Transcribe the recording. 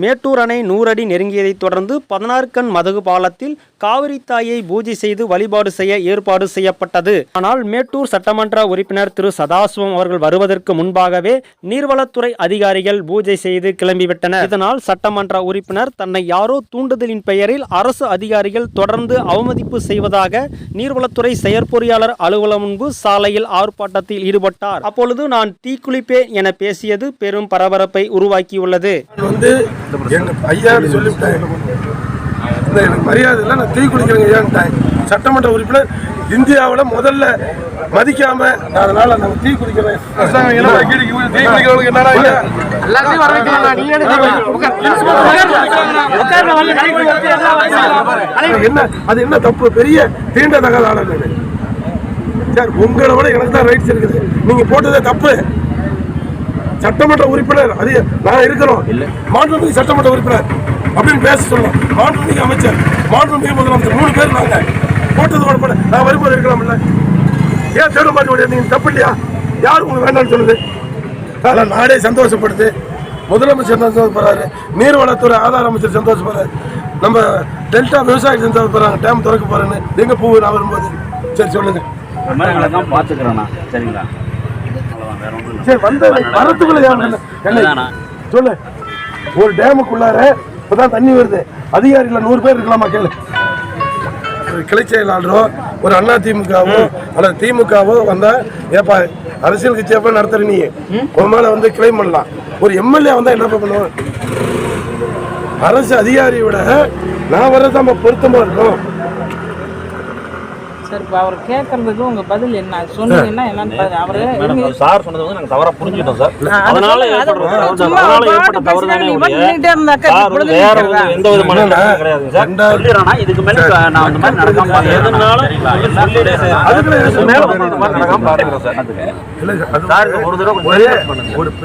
மேட்டூர் அணை நூறடி நெருங்கியதைத் தொடர்ந்து பதினாறு கண் மதகு பாலத்தில் காவிரி தாயை பூஜை செய்து வழிபாடு செய்ய ஏற்பாடு செய்யப்பட்டது. ஆனால் மேட்டூர் சட்டமன்ற உறுப்பினர் திரு சதாசிவம் அவர்கள் வருவதற்கு முன்பாகவே நீர்வளத்துறை அதிகாரிகள் பூஜை செய்து கிளம்பிவிட்டனர். இதனால் சட்டமன்ற உறுப்பினர் தன்னை யாரோ தூண்டுதலின் பெயரில் அரசு அதிகாரிகள் தொடர்ந்து அவமதிப்பு செய்வதாக நீர்வளத்துறை செயற்பொறியாளர் அலுவலகம் முன்பு சாலையில் ஆர்ப்பாட்டத்தில் ஈடுபட்டார். அப்பொழுது நான் தீக்குளிப்பேன் என பேசியது பெரும் பரபரப்பை உருவாக்கியுள்ளது. எங்க ஐயான்னு சொல்லிவிட்டேன். இந்த எனக்கு மரியாதை இல்லை. நான் தீ குளிக்கிறேங்க ஐயான்ட்டேன் சட்டமன்ற உறுப்பினர் இந்தியாவில் முதல்ல மதிக்காம நான் அதனால நான் தீ ஐயா? என்ன? அது என்ன தப்பு? பெரிய தீண்டத்தகாத ஆளு நானு. சார் உங்களை விட எனக்கு தான் ரைட்ஸ் இருக்குது. நீங்க போட்டதே தப்பு. சட்டமன்ற உறுப்பினர் அது நான் இருக்கிறோம். மாண்புமிகு சட்டமன்ற உறுப்பினர் அப்படின்னு பேச சொல்லலாம் மாண்புமிகு அமைச்சர் மாண்புமிகு முதலமைச்சர் மூணு பேர் நாங்க போட்டது உடம்பட நான் வரும்போது இருக்கலாம்ல ஏன் தேட மாட்ட நீங்க தப்பு இல்லையா? யார் உங்களுக்கு வேண்டாம்னு சொல்லுது? அதெல்லாம் நாடே சந்தோஷப்படுது. முதலமைச்சர் சந்தோஷப்படுறாரு. நீர்வளத்துறை ஆதார அமைச்சர் சந்தோஷப்படுறாரு. நம்ம டெல்டா விவசாயி சந்தோஷப்படுறாங்க. டேம் திறக்க போறேன்னு எங்க பூ நான் வரும்போது. சரி சொல்லுங்க. இந்த மாதிரி எல்லாம் பார்த்துக்கிறேண்ணா சரிங்களா? வேற ஒன்றும் சரி வந்த வரத்துக்குள்ள? சொல்லு. ஒரு டேமுக்குள்ளார இப்பதான் தண்ணி வருது. அதிகாரிகள் நூறு பேர் இருக்கலாமா கேளு. ஒரு கிளை செயலாளரோ ஒரு அண்ணா திமுகவோ அல்லது திமுகவோ வந்தா ஏப்பா அரசியல் கட்சியப்ப நடத்துற நீ. உன் மேல வந்து கிளைம் பண்ணலாம். ஒரு எம்எல்ஏ வந்தா என்ன பண்ணுவோம்? அரசு அதிகாரியை விட நான் வர்றதான் பொருத்தமா இருக்கும் சார் இப்போ அவர் கேட்கறதுக்கு உங்க பதில் என்ன? சொன்னீங்கன்னா என்னன்னு அவரு சார் சொன்னது வந்து நாங்கள் தவறாக புரிஞ்சுக்கிட்டோம் சார். அதனால தவறு அதனால ஏற்பட்ட தவறு தானே வேற எந்த விதமான கிடையாது சார். இதுக்கு மேல நான் அந்த மாதிரி நடக்காம மேல இந்த மாதிரி நடக்காம பார்த்துக்கிறேன் சார். இல்லை, அது சார் ஒரு தடவை